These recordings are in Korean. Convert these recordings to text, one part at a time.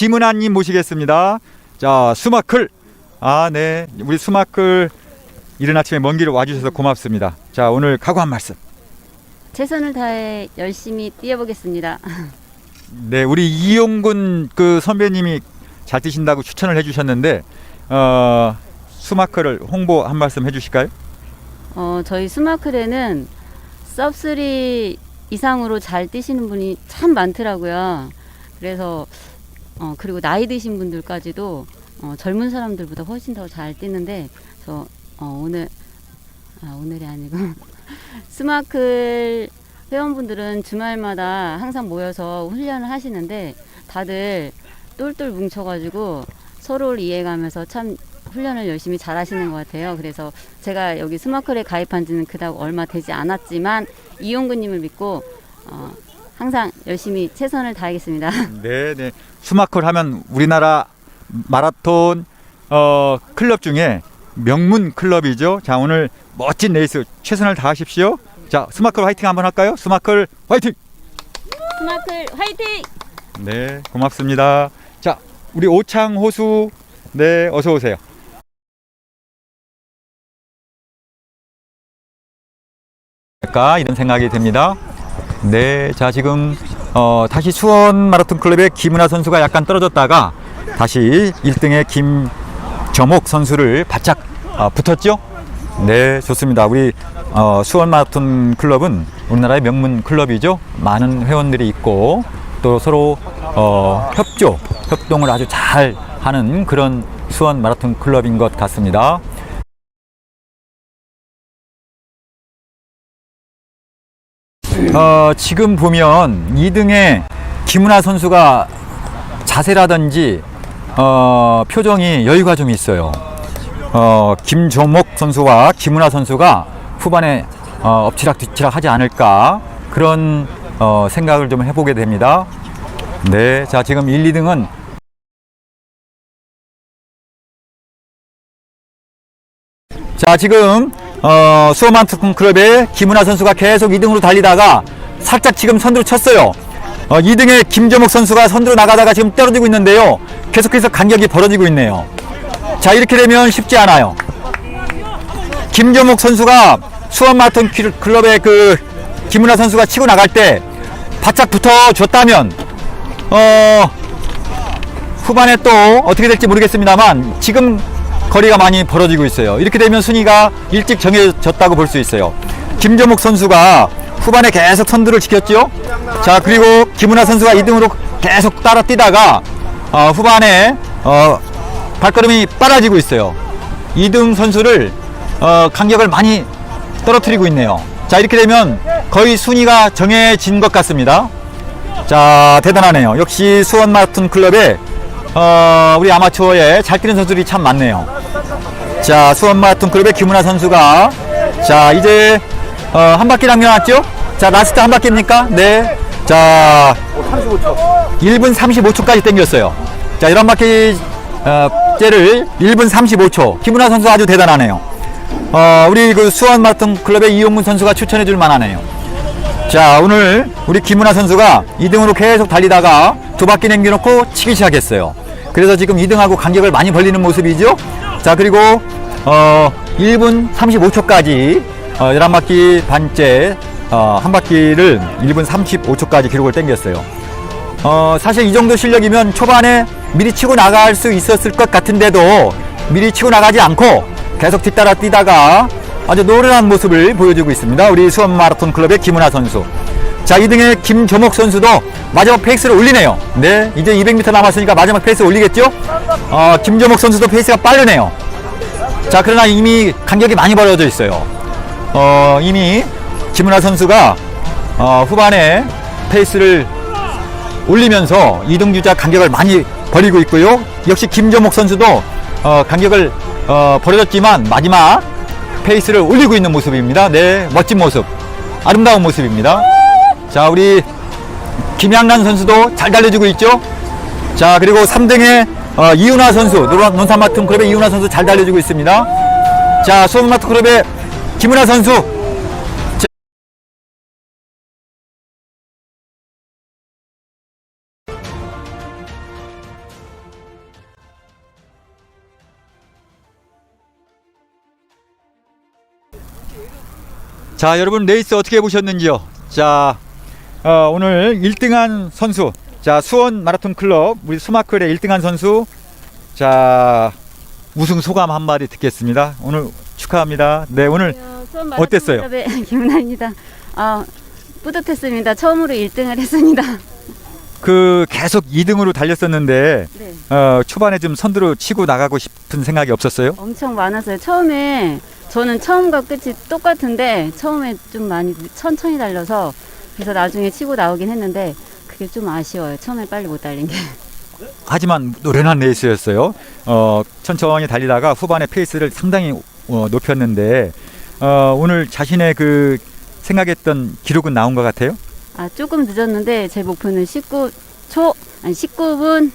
김은아님 모시겠습니다. 자, 수마클. 아, 네. 우리 수마클 이른 아침에 먼 길을 와주셔서 고맙습니다. 자, 오늘 각오 한 말씀. 최선을 다해 열심히 뛰어보겠습니다. 네, 우리 이용군 그 선배님이 잘 뛰신다고 추천을 해주셨는데, 어, 수마클을 홍보 한 말씀 해주실까요? 어, 저희 스마클에는 섭3 이상으로 잘 뛰시는 분이 참 많더라고요. 그래서 어, 그리고 나이 드신 분들까지도 어, 젊은 사람들보다 훨씬 더 잘 뛰는데 저 어, 오늘 아, 오늘이 아니고 스마클 회원분들은 주말마다 항상 모여서 훈련을 하시는데 다들 똘똘 뭉쳐가지고 서로를 이해가면서 참 훈련을 열심히 잘 하시는 것 같아요. 그래서 제가 여기 스마클에 가입한 지는 그닥 얼마 되지 않았지만 이용근님을 믿고 어, 항상 열심히 최선을 다하겠습니다. 네, 네. 수마클 하면 우리나라 마라톤 어, 클럽 중에 명문 클럽이죠. 자, 오늘 멋진 레이스 최선을 다하십시오. 자, 스마클 화이팅 한번 할까요? 스마클 화이팅! 스마클 화이팅! 네, 고맙습니다. 자, 우리 오창 호수 네, 어서 오세요. 할까 이런 생각이 듭니다. 네, 자 지금 어, 다시 수원 마라톤 클럽의 김은하 선수가 약간 떨어졌다가 다시 1등의 김정옥 선수를 바짝 어, 붙었죠. 네, 좋습니다. 우리 어, 수원 마라톤 클럽은 우리나라의 명문 클럽이죠. 많은 회원들이 있고 또 서로 어, 협조, 협동을 아주 잘 하는 그런 수원 마라톤 클럽인 것 같습니다. 어, 지금 보면 2등에 김은하 선수가 자세라든지 어, 표정이 여유가 좀 있어요. 어, 김조목 선수와 김은하 선수가 후반에 어, 엎치락 뒤치락 하지 않을까 그런 어, 생각을 좀 해보게 됩니다. 네, 자 지금 1, 2등은 자 지금 어, 수어만투 클럽의 김은하 선수가 계속 2등으로 달리다가 살짝 지금 선두로 쳤어요. 어, 2등의 김조목 선수가 선두로 나가다가 지금 떨어지고 있는데요. 계속해서 간격이 벌어지고 있네요. 자 이렇게 되면 쉽지 않아요. 김조목 선수가 수원 마라톤 킬- 클럽의 그 김은하 선수가 치고 나갈 때 바짝 붙어 줬다면 어 후반에 또 어떻게 될지 모르겠습니다만 지금 거리가 많이 벌어지고 있어요. 이렇게 되면 순위가 일찍 정해졌다고 볼 수 있어요. 김조목 선수가 후반에 계속 선두를 지켰죠. 자 그리고 김은하 선수가 2등으로 계속 따라 뛰다가 어, 후반에 어, 발걸음이 빨라지고 있어요. 2등 선수를 어, 간격을 많이 떨어뜨리고 있네요. 자 이렇게 되면 거의 순위가 정해진 것 같습니다. 자 대단하네요. 역시 수원 마라톤 클럽에 어, 우리 아마추어에 잘 뛰는 선수들이 참 많네요. 자 수원 마라톤 클럽의 김은하 선수가 자 이제 어, 한 바퀴 남겨놨죠? 자 라스트 한 바퀴입니까? 네. 자 1분 35초까지 당겼어요. 자 이런 바퀴 어, 째를 1분 35초. 김은하 선수 아주 대단하네요. 어, 우리 그 수원 마라톤 클럽의 이용문 선수가 추천해 줄 만하네요. 자, 오늘 우리 김은하 선수가 2등으로 계속 달리다가 두 바퀴 남겨놓고 치기 시작했어요. 그래서 지금 2등하고 간격을 많이 벌리는 모습이죠. 자, 그리고 어, 1분 35초까지 어, 11바퀴 반째 어, 한 바퀴를 1분 35초까지 기록을 당겼어요. 어, 사실 이 정도 실력이면 초반에 미리 치고 나갈 수 있었을 것 같은데도 미리 치고 나가지 않고 계속 뒤따라 뛰다가 아주 노련한 모습을 보여주고 있습니다. 우리 수원 마라톤 클럽의 김은하 선수. 자, 2등의 김조목 선수도 마지막 페이스를 올리네요. 네, 이제 200m 남았으니까 마지막 페이스 올리겠죠? 어, 김조목 선수도 페이스가 빠르네요. 자, 그러나 이미 간격이 많이 벌어져 있어요. 어, 이미 김은하 선수가 어, 후반에 페이스를 올리면서 이등 주자 간격을 많이 벌이고 있고요. 역시 김조목 선수도 어, 간격을 어, 벌어졌지만 마지막 페이스를 올리고 있는 모습입니다. 네, 멋진 모습, 아름다운 모습입니다. 자, 우리 김양란 선수도 잘 달려주고 있죠. 자, 그리고 3등의 어, 이윤아 선수, 논산마트 클럽의 이윤아 선수 잘 달려주고 있습니다. 자, 수원마트 클럽의 김은아 선수 자 여러분 레이스 어떻게 보셨는지요 자 어, 오늘 1등한 선수, 자 수원 마라톤 클럽 우리 수마클의 1등한 선수, 자 우승 소감 한마디 듣겠습니다. 오늘 축하합니다. 네, 오늘 어땠어요? 김은아입니다. 아, 뿌듯했습니다. 처음으로 1등을 했습니다. 그 계속 2등으로 달렸었는데 네. 어, 초반에 좀 선두로 치고 나가고 싶은 생각이 없었어요? 엄청 많았어요. 처음에 저는 처음과 끝이 똑같은데 처음에 좀 많이 천천히 달려서 그래서 나중에 치고 나오긴 했는데 그게 좀 아쉬워요. 처음에 빨리 못 달린 게. 하지만 노련한 레이스였어요. 어, 천천히 달리다가 후반에 페이스를 상당히 어, 높였는데 어, 오늘 자신의 그 생각했던 기록은 나온 것 같아요. 아, 조금 늦었는데 제 목표는 19초 아니 19분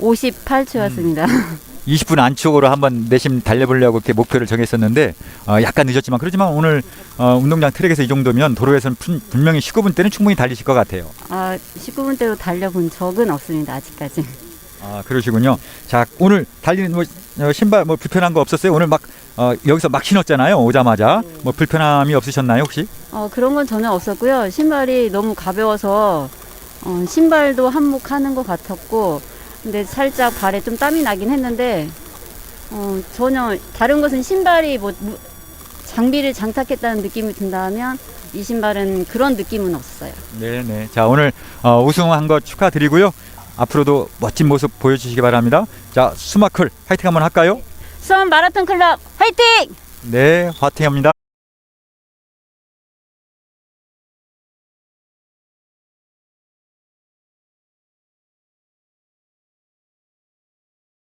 58초였습니다. 20분 안쪽으로 한번 내심 달려보려고 이렇게 목표를 정했었는데 어, 약간 늦었지만 그렇지만 오늘 어, 운동장 트랙에서 이 정도면 도로에서는 분- 분명히 19분 때는 충분히 달리실 것 같아요. 아, 19분대로 달려본 적은 없습니다. 아직까지. 아 그러시군요. 자 오늘 달리는 뭐 어, 신발 뭐 불편한 거 없었어요? 오늘 막 어, 여기서 막 신었잖아요. 오자마자 뭐 불편함이 없으셨나요 혹시? 어, 그런 건 전혀 없었고요. 신발이 너무 가벼워서 어, 신발도 한몫하는 것 같았고, 근데 살짝 발에 좀 땀이 나긴 했는데 어, 전혀 다른 것은 신발이 뭐 무- 장비를 장착했다는 느낌이 든다면 이 신발은 그런 느낌은 없어요. 네네. 자 오늘 어, 우승한 거 축하드리고요. 앞으로도 멋진 모습 보여주시기 바랍니다. 자 수마클 파이팅 한번 할까요? 수원 마라톤 클럽 화이팅! 네, 화이팅합니다.